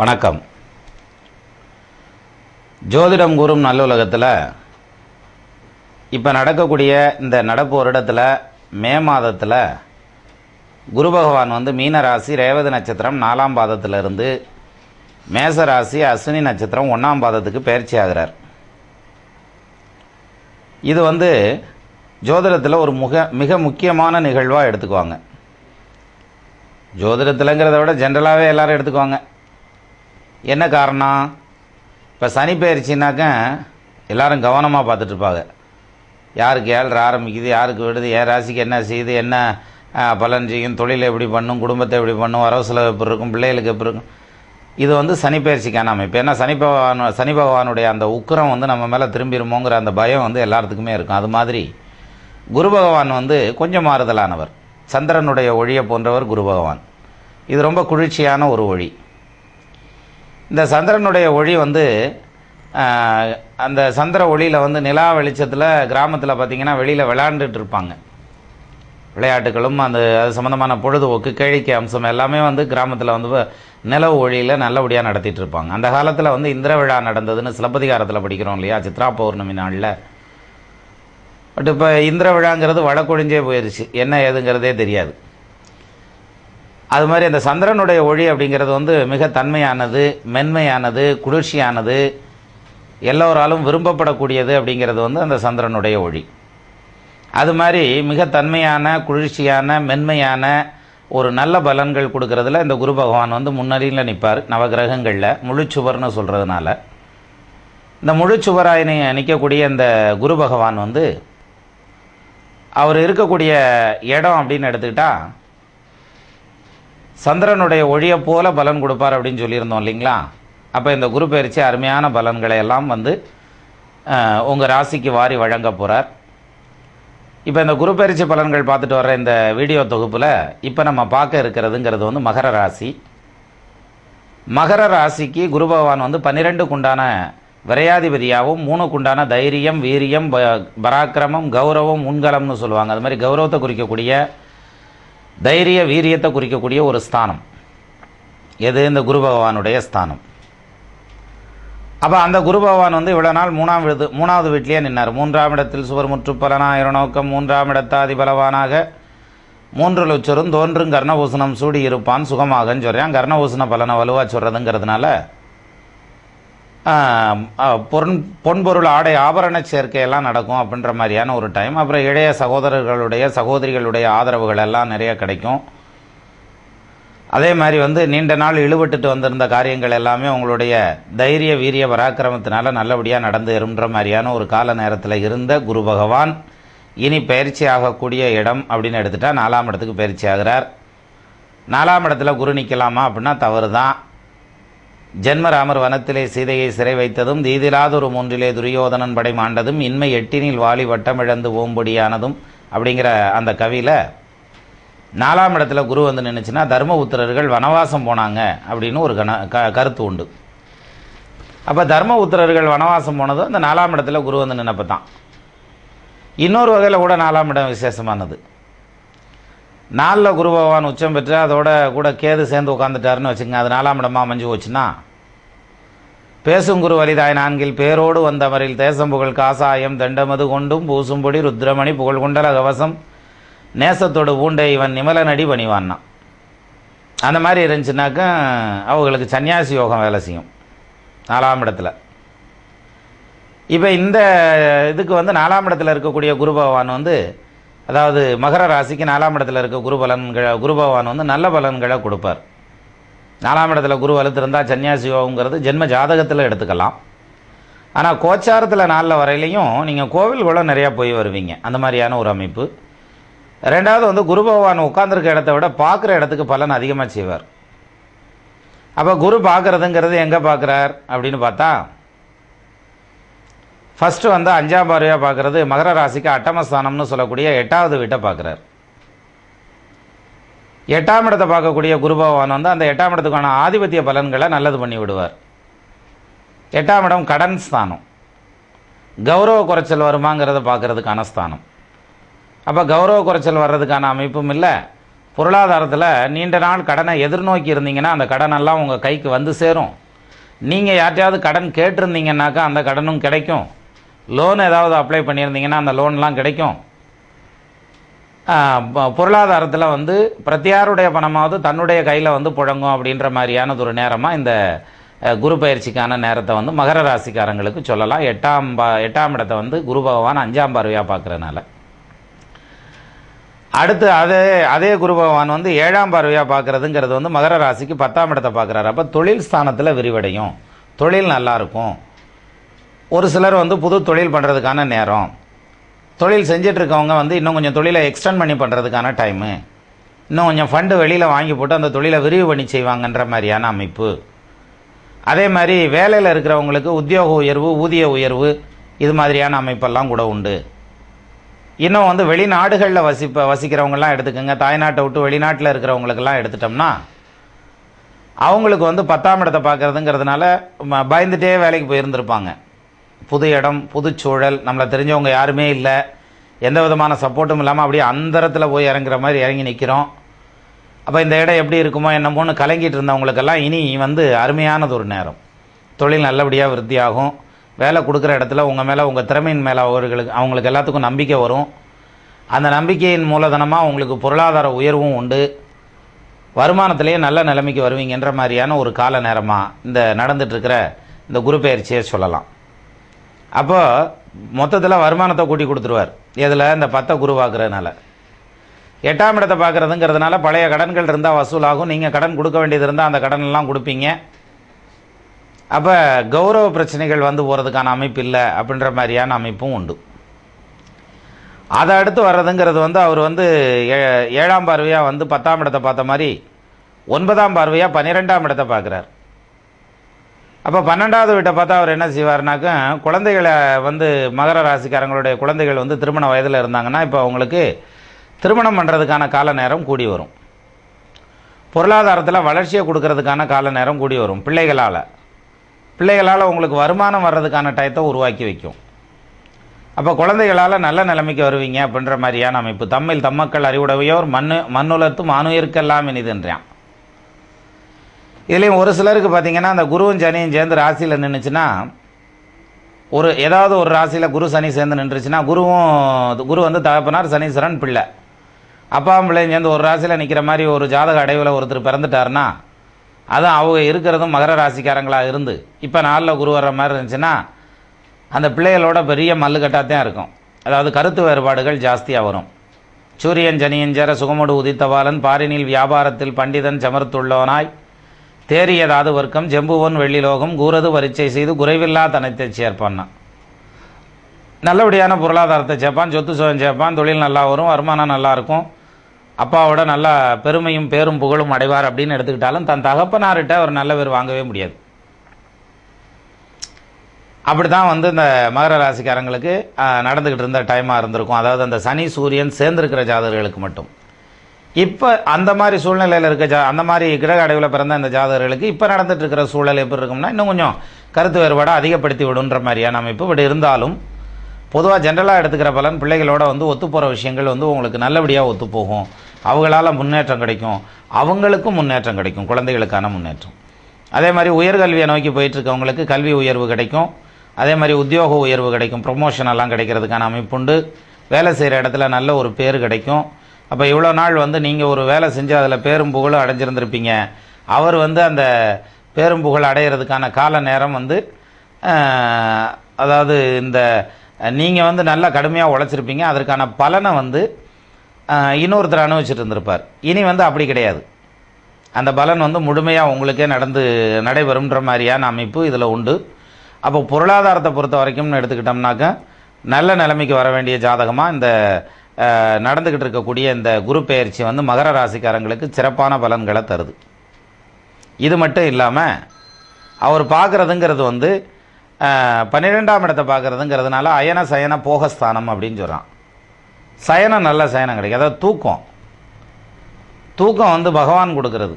வணக்கம். ஜோதிடம் கூறும் நல்லுலகத்தில் இப்போ நடக்கக்கூடிய இந்த நடப்பு வருடத்தில் மே மாதத்தில் குரு பகவான் வந்து மீனராசி ரேவதி நட்சத்திரம் நாலாம் பாதத்திலிருந்து மேசராசி அஸ்வினி நட்சத்திரம் ஒன்றாம் பாதத்துக்கு பயிற்சி ஆகிறார். இது வந்து ஜோதிடத்தில் ஒரு முக மிக முக்கியமான நிகழ்வாக எடுத்துக்குவாங்க. ஜோதிடத்தில்ங்கிறத விட ஜென்ரலாகவே எல்லோரும் எடுத்துக்குவாங்க. என்ன காரணம்? இப்போ சனி பயிற்சினாக்க எல்லோரும் கவனமாக பார்த்துட்ருப்பாங்க யாருக்கு ஏழரை ஆரம்பிக்குது யாருக்கு விடுது என் ராசிக்கு என்ன செய்யுது என்ன பலன் செய்யும் தொழிலை எப்படி பண்ணும் குடும்பத்தை எப்படி பண்ணும் வரவு செலவு எப்படி இருக்கும் பிள்ளைகளுக்கு எப்படி இருக்கும். இது வந்து சனி பயிற்சிக்கான அமைப்பு. ஏன்னா சனி பகவான் சனி பகவானுடைய அந்த உக்கிரம் வந்து நம்ம மேலே திரும்பிடுமோங்கிற அந்த பயம் வந்து எல்லாத்துக்குமே இருக்கும். அது மாதிரி குரு பகவான் வந்து கொஞ்சம் மாறுதலானவர். சந்திரனுடைய ஒழியை போன்றவர் குரு பகவான். இது ரொம்ப குளிர்ச்சியான ஒரு ஒழி இந்த சந்திரனுடைய ஒளி வந்து அந்த சந்திர ஒளியில் வந்து நிலா வெளிச்சத்தில் கிராமத்தில் பார்த்திங்கன்னா வெளியில் விளையாண்டுட்டு இருப்பாங்க. விளையாட்டுகளும் அந்த அது சம்மந்தமான பொழுதுபோக்கு கேளிக்கை அம்சம் எல்லாமே வந்து கிராமத்தில் வந்து நிலவு ஒளியில் நல்லபடியாக நடத்திட்டு இருப்பாங்க. அந்த காலத்தில் வந்து இந்திர விழா நடந்ததுன்னு சிலப்பதிகாரத்தில் படிக்கிறோம் இல்லையா? சித்ரா பௌர்ணமி நாளில். பட் இப்போ இந்திர விழாங்கிறது வடக்கொழிஞ்சே போயிடுச்சு என்ன ஏதுங்கிறதே தெரியாது. அது மாதிரி அந்த சந்திரனுடைய ஒளி அப்படிங்கிறது வந்து மிக தன்மையானது மென்மையானது குளிர்ச்சியானது எல்லோராலும் விரும்பப்படக்கூடியது அப்படிங்கிறது வந்து அந்த சந்திரனுடைய ஒளி. அது மாதிரி மிக தன்மையான குளிர்ச்சியான மென்மையான ஒரு நல்ல பலன்கள் கொடுக்கறதுல இந்த குரு பகவான் வந்து முன்னணியில் நிற்பார் நவகிரகங்களில் முழுச்சுவர்னு சொல்கிறதுனால இந்த முழுச்சுவராய் நிற்கக்கூடிய இந்த குரு பகவான் வந்து அவர் இருக்கக்கூடிய இடம் அப்படின்னு எடுத்துக்கிட்டால் சந்திரனுடைய ஒளியை போல பலன் கொடுப்பார் அப்படின்னு சொல்லியிருந்தோம் இல்லைங்களா? அப்போ இந்த குரு பயிற்சி அருமையான பலன்களை எல்லாம் வந்து உங்கள் ராசிக்கு வாரி வழங்க போகிறார் இப்போ இந்த குரு பயிற்சி பலன்கள் பார்த்துட்டு வர்ற இந்த வீடியோ தொகுப்பில் இப்போ நம்ம பார்க்க இருக்கிறதுங்கிறது வந்து மகர ராசி. மகர ராசிக்கு குரு பகவான் வந்து பன்னிரெண்டுக்குண்டான விரையாதிபதியாகவும் மூணுக்குண்டான தைரியம் வீரியம் ப- பராக்கிரமம் கௌரவம் முன்கலம்னு சொல்லுவாங்க. அது மாதிரி கௌரவத்தை குறிக்கக்கூடிய தைரிய வீரியத்தை குறிக்கக்கூடிய ஒரு ஸ்தானம். எது? இந்த குரு பகவானுடைய ஸ்தானம். அப்போ அந்த குரு பகவான் வந்து இவ்வளோ நாள் மூணாம் விடு மூணாவது வீட்டிலேயே நின்னார். மூன்றாம் இடத்தில் சுவர் முற்று பலனாயிர நோக்கம் மூன்றாம் இடத்தாதி பலவானாக. மூன்று லட்சரும் தோன்றும் கர்ணபூசணம் சூடி இருப்பான் சுகமாகன்னு சொல்கிறேன் கர்ணபூசண பலனை வலுவாக சொல்கிறதுங்கிறதுனால பொன் பொன்பொருள் ஆடை ஆபரண சேர்க்கையெல்லாம் நடக்கும் அப்படின்ற மாதிரியான ஒரு டைம் அப்புறம் இளைய சகோதரர்களுடைய சகோதரிகளுடைய ஆதரவுகள் எல்லாம் நிறைய கிடைக்கும். அதே மாதிரி வந்து நீண்ட நாள் இழுபட்டுட்டு வந்திருந்த காரியங்கள் எல்லாமே உங்களுடைய தைரிய வீரிய பராக்கிரமத்தினால நல்லபடியாக நடந்து இருன்ற மாதிரியான ஒரு கால நேரத்தில் இருந்த குரு பகவான் இனி பயிற்சி ஆகக்கூடிய இடம் அப்படின்னு எடுத்துட்டா நாலாம் இடத்துக்கு பயிற்சி ஆகிறார். நாலாம் இடத்துல குரு நிற்கலாமா அப்படின்னா தவறு தான் ஜென்மராமர் வனத்திலே சீதையை சிறை வைத்ததும் தீதிலாதொரு மூன்றிலே துரியோதனன் படை மாண்டதும் இன்மை எட்டினில் வாலி வட்டமிழந்து ஓம்பொடியானதும் அப்படிங்கிற அந்த கவியில் நாலாம் இடத்துல குரு வந்து நின்றுச்சுன்னா தர்மபுத்திரர்கள் வனவாசம் போனாங்க அப்படின்னு ஒரு கண க கருத்து உண்டு. அப்போ தர்மபுத்திரர்கள் வனவாசம் போனதும் அந்த நாலாம் இடத்துல குரு வந்து நின்னப்ப தான் இன்னொரு வகையில் கூட நாலாம் இடம் விசேஷமானது. நாலில் குரு பகவான் உச்சம் பெற்று அதோட கூட கேது சேர்ந்து உட்காந்துட்டாருன்னு வச்சுக்கோங்க. அது நாலாம் இடமா அமைஞ்சு போச்சுன்னா பேசும் குரு வலிதாய் நான்கில் பேரோடு வந்தவரில் தேசம்புகழ் காசாயம் தண்டமது கொண்டும் பூசும்பொடி ருத்ரமணி புகழ்குண்டல கவசம் நேசத்தோடு பூண்டை இவன் நிமலனடி பணிவான்னா. அந்த மாதிரி இருந்துச்சுனாக்கா அவங்களுக்கு சன்னியாசி யோகம் வேலை செய்யும். நாலாம் இடத்துல. இப்போ இந்த இதுக்கு வந்து நாலாம் இடத்துல இருக்கக்கூடிய குரு பகவான் வந்து அதாவது மகர ராசிக்கு நாலாம் இடத்துல இருக்க குரு பலன்களை குரு பகவான் வந்து நல்ல பலன்களை கொடுப்பார். நாலாம் இடத்துல குரு வலுத்திருந்தால் சன்னியாசி யோகங்கிறது ஜென்ம ஜாதகத்தில் எடுத்துக்கலாம். ஆனால் கோச்சாரத்தில் நாளில் வரையிலையும் நீங்கள் கோவில் கூட நிறையா போய் வருவீங்க. அந்த மாதிரியான ஒரு அமைப்பு. ரெண்டாவது வந்து குரு பகவான் உட்காந்துருக்க இடத்த விட பார்க்குற இடத்துக்கு பலன் அதிகமாக செய்வார். அப்போ குரு பார்க்குறதுங்கிறது எங்கே பார்க்குறார் அப்படின்னு பார்த்தா ஃபஸ்ட்டு வந்து அஞ்சாம் பார்வையாக பார்க்குறது மகர ராசிக்கு அட்டமஸ்தானம்னு சொல்லக்கூடிய எட்டாவது வீட்டை பார்க்குறார். எட்டாம் இடத்தை பார்க்கக்கூடிய குரு பகவான் வந்து அந்த எட்டாம் இடத்துக்கான ஆதிபத்திய பலன்களை நல்லது பண்ணி விடுவார். எட்டாம் இடம் கடன் ஸ்தானம். கௌரவ குறைச்சல் வருமாங்கிறத பார்க்குறதுக்கான ஸ்தானம். அப்போ கௌரவ குறைச்சல் வர்றதுக்கான அமைப்பும் இல்லை. பொருளாதாரத்தில் நீண்ட நாள் கடனை எதிர்நோக்கி இருந்தீங்கன்னா அந்த கடனெல்லாம் உங்கள் கைக்கு வந்து சேரும். நீங்கள் யார்ட்டையாவது கடன் கேட்டிருந்தீங்கன்னாக்கா அந்த கடனும் கிடைக்கும். லோன் ஏதாவது அப்ளை பண்ணியிருந்தீங்கன்னா அந்த லோன்லாம் கிடைக்கும். பொருளாதாரத்தில் வந்து பிரத்தியாருடைய பணமாவது தன்னுடைய கையில் வந்து புழங்கும் அப்படின்ற மாதிரியானது ஒரு நேரமாக இந்த குரு பயிற்சிக்கான நேரத்தை வந்து மகர ராசிக்காரங்களுக்கு சொல்லலாம். எட்டாம் பா எட்டாம் இடத்தை வந்து குரு பகவான் அஞ்சாம் பார்வையாக பார்க்குறதுனால. அடுத்து அதே அதே குரு பகவான் வந்து ஏழாம் பார்வையாக பார்க்குறதுங்கிறது வந்து மகர ராசிக்கு பத்தாம் இடத்தை பார்க்குறாரு. அப்போ தொழில் ஸ்தானத்தில் விரிவடையும். தொழில் நல்லாயிருக்கும் ஒரு சிலர் வந்து புது தொழில் பண்ணுறதுக்கான நேரம். தொழில் செஞ்சிட்ருக்கவங்க வந்து இன்னும் கொஞ்சம் தொழிலை எக்ஸ்டெண்ட் பண்ணி பண்ணுறதுக்கான டைமு இன்னும் கொஞ்சம் ஃபண்டு வெளியில் வாங்கி போட்டு அந்த தொழிலை விரிவு பண்ணி செய்வாங்கன்ற மாதிரியான அமைப்பு. அதே மாதிரி வேலையில் இருக்கிறவங்களுக்கு உத்தியோக உயர்வு ஊதிய உயர்வு இது மாதிரியான அமைப்பெல்லாம் கூட உண்டு. இன்னும் வந்து வெளிநாடுகளில் வசிப்ப வசிக்கிறவங்கலாம் எடுத்துக்கோங்க. தாய்நாட்டை விட்டு வெளிநாட்டில் இருக்கிறவங்களுக்கெல்லாம் எடுத்துட்டோம்னா அவங்களுக்கு வந்து பத்தாம் இடத்தை பார்க்குறதுங்கிறதுனால ம- பயந்துட்டே வேலைக்கு போயிருந்திருப்பாங்க. புது இடம் புது சூழல் நம்மளை தெரிஞ்சவங்க யாருமே இல்லை. எந்த விதமான சப்போர்ட்டும் இல்லாமல் அப்படியே அந்தரத்தில் போய் இறங்குற மாதிரி இறங்கி நிற்கிறோம் அப்போ இந்த இடம் எப்படி இருக்குமோ என்னமோன்னு கலங்கிட்டு இருந்தவங்களுக்கெல்லாம் இனி வந்து அருமையானது ஒரு நேரம். தொழில் நல்லபடியாக விருத்தியாகும். வேலை கொடுக்குற இடத்துல உங்கள் மேலே உங்கள் திறமையின் மேலே அவர்களுக்கு அவங்களுக்கு எல்லாத்துக்கும் நம்பிக்கை வரும். அந்த நம்பிக்கையின் மூலதனமாக உங்களுக்கு பொருளாதார உயர்வும் உண்டு. வருமானத்திலேயே நல்ல நிலைமைக்கு வருவீங்கன்ற மாதிரியான ஒரு கால நேரமாக இந்த நடந்துகிட்ருக்கிற இந்த குரு பயிற்சியை சொல்லலாம். அப்போ மொத்தத்தில் வருமானத்தை கூட்டி கொடுத்துருவார். இதில் இந்த பத்தை குருவாக்குறதுனால. எட்டாம் இடத்தை பார்க்குறதுங்கிறதுனால பழைய கடன்கள் இருந்தால் வசூலாகும். நீங்கள் கடன் கொடுக்க வேண்டியது இருந்தால் அந்த கடன் எல்லாம் கொடுப்பீங்க. அப்போ கௌரவ பிரச்சனைகள் வந்து போகிறதுக்கான அமைப்பு இல்லை அப்படின்ற மாதிரியான அமைப்பும் உண்டு. அதை அடுத்து வர்றதுங்கிறது வந்து அவர் வந்து ஏ- ஏழாம் பார்வையாக வந்து பத்தாம் இடத்தை பார்த்த மாதிரி ஒன்பதாம் பார்வையாக பன்னிரெண்டாம் இடத்தை பார்க்குறார். அப்போ பன்னெண்டாவது வீட்டை பார்த்தா அவர் என்ன செய்வார்னாக்கா குழந்தைகளை வந்து மகர ராசிக்காரங்களுடைய குழந்தைகள் வந்து திருமண வயதில் இருந்தாங்கன்னா இப்போ அவங்களுக்கு திருமணம் பண்ணுறதுக்கான கால நேரம் கூடி வரும். பொருளாதாரத்தில் வளர்ச்சியை கொடுக்கறதுக்கான கால நேரம் கூடி வரும் பிள்ளைகளால். பிள்ளைகளால் உங்களுக்கு வருமானம் வர்றதுக்கான டயத்தை உருவாக்கி வைக்கும். அப்போ குழந்தைகளால் நல்ல நிலைமைக்கு வருவீங்க அப்படின்ற மாதிரியான அமைப்பு. தம்மில் தம்மக்கள் அறிவுடையோர் மண்ணு மண்ணுலத்து மானுயிர்க்கெல்லாம் இனிதுன்றான். இதுலேயும் ஒரு சிலருக்கு பார்த்தீங்கன்னா அந்த குருவும் சனியும் சேர்ந்து ராசியில் நின்றுச்சுன்னா ஒரு ஏதாவது ஒரு ராசியில் குரு சனி சேர்ந்து நின்றுச்சுன்னா குருவும் குரு வந்து தகப்பனார் சனீஸ்வரன் பிள்ளை. அப்பா பிள்ளையும் சேர்ந்து ஒரு ராசியில் நிற்கிற மாதிரி ஒரு ஜாதக அடைவில் ஒருத்தர் பிறந்துட்டாருன்னா அதுவும் அவங்க இருக்கிறதும் மகர ராசிக்காரங்களாக இருந்து இப்போ நாளில் குரு வர்ற மாதிரி இருந்துச்சுன்னா அந்த பிள்ளைகளோட பெரிய மல்லுக்கட்டாத்தான் இருக்கும். அதாவது கருத்து வேறுபாடுகள் ஜாஸ்தியாக வரும். சூரியன் ஜனியஞ்சர சுகமுடு உதித்தவாளன் பாரினில் வியாபாரத்தில் பண்டிதன் சமர்த்துள்ளவனாய் தேறியதாது வர்க்கம் ஜெம்புவன் வெள்ளிலோகம் கூறது பரீட்சை செய்து குறைவில்லா தனத்தை சேர்ப்பான்னா நல்லபடியான பொருளாதாரத்தை சேர்ப்பான் சொத்து சுகம் சேர்ப்பான் தொழில் நல்லா வரும் வருமானம் நல்லா இருக்கும். அப்பாவோட நல்லா பெருமையும் பேரும் புகழும் அடைவார் அப்படின்னு எடுத்துக்கிட்டாலும் தன் தகப்பனார்கிட்ட அவர் நல்ல பேர் வாங்கவே முடியாது. அப்படி தான் வந்து இந்த மகர ராசிக்காரங்களுக்கு நடந்துக்கிட்டு இருந்த டைமாக இருந்திருக்கும். அதாவது அந்த சனி சூரியன் சேர்ந்திருக்கிற ஜாதகர்களுக்கு மட்டும். இப்போ அந்த மாதிரி சூழ்நிலையில் இருக்க ஜா அந்த மாதிரி கிரக அடைவில் பிறந்த இந்த ஜாதகர்களுக்கு இப்போ நடந்துட்டு இருக்கிற சூழல் எப்படி இருக்கும்னா இன்னும் கொஞ்சம் கருத்து வேறுபாடை அதிகப்படுத்தி விடுன்ற மாதிரியான அமைப்பு இப்படி இருந்தாலும் பொதுவாக ஜென்ரலாக எடுத்துக்கிற பலன் பிள்ளைகளோட வந்து ஒத்துப்போகிற விஷயங்கள் வந்து உங்களுக்கு நல்லபடியாக ஒத்துப்போகும் அவங்களால முன்னேற்றம் கிடைக்கும். அவங்களுக்கும் முன்னேற்றம் கிடைக்கும். குழந்தைகளுக்கான முன்னேற்றம். அதே மாதிரி உயர்கல்வியை நோக்கி போயிட்டுருக்கவங்களுக்கு கல்வி உயர்வு கிடைக்கும். அதே மாதிரி உத்தியோக உயர்வு கிடைக்கும். ப்ரொமோஷன் எல்லாம் கிடைக்கிறதுக்கான அமைப்புண்டு. வேலை செய்கிற இடத்துல நல்ல ஒரு பேர் கிடைக்கும். அப்போ இவ்வளோ நாள் வந்து நீங்கள் ஒரு வேலை செஞ்சு அதில் பேரும் புகழும் அடைஞ்சிருந்திருப்பீங்க. அவர் வந்து அந்த பேரும் புகழ் அடையிறதுக்கான கால நேரம் வந்து அதாவது இந்த நீங்கள் வந்து நல்லா கடுமையாக உழைச்சிருப்பீங்க. அதற்கான பலனை வந்து இன்னொருத்தர் அனுபவிச்சுட்டு இருந்திருப்பார். இனி வந்து அப்படி கிடையாது. அந்த பலன் வந்து முழுமையாக உங்களுக்கே நடந்து நடைபெறும்ன்ற மாதிரியான அமைப்பு இதில் உண்டு. அப்போ பொருளாதாரத்தை பொறுத்த வரைக்கும்னு எடுத்துக்கிட்டோம்னாக்க நல்ல நிலைமைக்கு வர வேண்டிய ஜாதகமாக இந்த நடந்துக்கிட்டு இருக்கக்கூடிய இந்த குரு பெயர்ச்சி வந்து மகர ராசிக்காரங்களுக்கு சிறப்பான பலன்களை தருது. இது மட்டும் இல்லாமல் அவர் பார்க்குறதுங்கிறது வந்து பன்னிரெண்டாம் இடத்தை பார்க்குறதுங்கிறதுனால அயன சயன போகஸ்தானம் அப்படின்னு சொல்கிறான் சயனம் நல்ல சயனம் கிடைக்கும். அதாவது தூக்கம். தூக்கம் வந்து பகவான் கொடுக்கறது.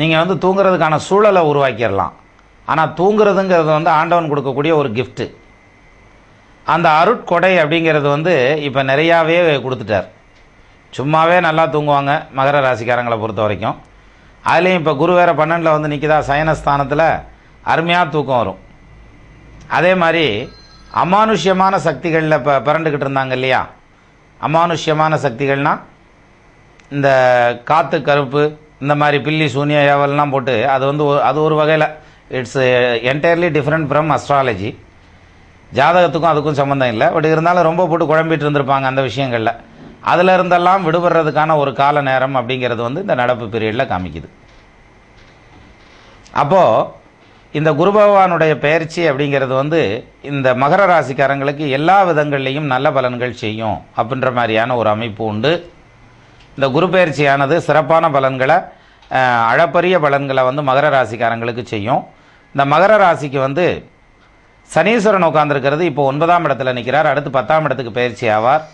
நீங்கள் வந்து தூங்குறதுக்கான சூழலை உருவாக்கிடலாம். ஆனால் தூங்குறதுங்கிறது வந்து ஆண்டவன் கொடுக்கக்கூடிய ஒரு கிஃப்ட்டு அந்த அருட்கொடை அப்படிங்கிறது வந்து இப்போ நிறையாவே கொடுத்துட்டார். சும்மாவே நல்லா தூங்குவாங்க மகர ராசிக்காரங்களை பொறுத்த வரைக்கும். அதுலேயும் இப்போ குரு வேற பன்னெண்டில் வந்து நிற்கிதா சயனஸ்தானத்தில் அருமையாக தூக்கம் வரும். அதே மாதிரி அமானுஷ்யமான சக்திகளில் இப்போ பிறண்டுக்கிட்டு இருந்தாங்க இல்லையா? அமானுஷ்யமான சக்திகள்னால் இந்த காற்று கருப்பு இந்த மாதிரி பில்லி சூனிய ஏவல்லாம் போட்டு அது வந்து அது ஒரு வகையில் it's entirely different from astrology ஜாதகத்துக்கும் அதுக்கும் சம்மந்தம் இல்லை. பட் இருந்தாலும் ரொம்ப போட்டு குழம்பிட்டு இருந்திருப்பாங்க அந்த விஷயங்களில். அதில் இருந்தெல்லாம் விடுபடுறதுக்கான ஒரு கால நேரம் அப்படிங்கிறது வந்து இந்த நடப்பு பீரியடில் காமிக்குது. அப்போது இந்த குரு பகவானுடைய பயிற்சி அப்படிங்கிறது வந்து இந்த மகர ராசிக்காரங்களுக்கு எல்லா விதங்கள்லேயும் நல்ல பலன்கள் செய்யும் அப்படின்ற மாதிரியான ஒரு அமைப்பு உண்டு. இந்த குரு பயிற்சியானது சிறப்பான பலன்களை அழப்பரிய அளப்பரிய பலன்களை வந்து மகர ராசிக்காரங்களுக்கு செய்யும். இந்த மகர ராசிக்கு வந்து சனீஸ்வரன் உட்காந்துருக்கிறது இப்போ ஒன்பதாம் இடத்துல நிற்கிறார் அடுத்து பத்தாம் இடத்துக்கு பயிற்சி ஆவார்.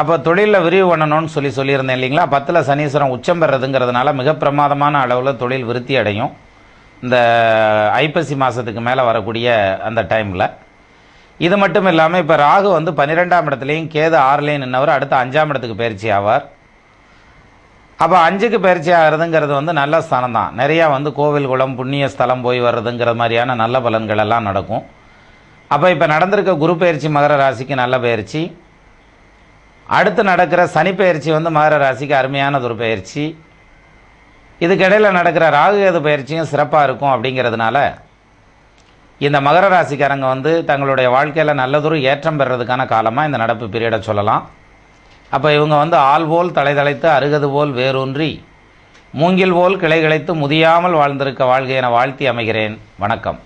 அப்போ தொழிலில் விரிவு பண்ணணும்னு சொல்லி சொல்லியிருந்தேன் இல்லைங்களா? பத்தில் சனீஸ்வரன் உச்சம் பெறதுங்கிறதுனால மிக பிரமாதமான அளவில் தொழில் விருத்தி அடையும். இந்த ஐப்பசி மாதத்துக்கு மேலே வரக்கூடிய அந்த டைமில். இது மட்டும் இல்லாமல் இப்போ ராகு வந்து பன்னிரெண்டாம் இடத்துலையும் கேது ஆறுலேயும் நின்றவர் அடுத்து அஞ்சாம் இடத்துக்கு பயிற்சி ஆவார். அப்போ அஞ்சுக்கு பயிற்சி ஆகிறதுங்கிறது வந்து நல்ல ஸ்தானம் தான். நிறையா வந்து கோவில் குளம் புண்ணிய ஸ்தலம் போய் வர்றதுங்கிற மாதிரியான நல்ல பலன்கள் எல்லாம் நடக்கும். அப்போ இப்போ நடந்திருக்க குரு பயிற்சி மகர ராசிக்கு நல்ல பயிற்சி. அடுத்து நடக்கிற சனி பயிற்சி வந்து மகர ராசிக்கு அருமையானது ஒரு பயிற்சி. இதுக்கிடையில் நடக்கிற ராகுகேது பயிற்சியும் சிறப்பாக இருக்கும் அப்படிங்கிறதுனால இந்த மகர ராசிக்காரங்க வந்து தங்களுடைய வாழ்க்கையில் நல்லதொரு ஏற்றம் பெறுறதுக்கான காலமாக இந்த நடப்பு பீரியடை சொல்லலாம். அப்போ இவங்க வந்து ஆள் போல் தலைதலைத்து அருகது போல் வேரூன்றி மூங்கில் போல் கிளை கிளைத்து முதியாமல் வாழ்ந்திருக்க வாழ்க என வாழ்த்தி அமைகிறேன். வணக்கம்.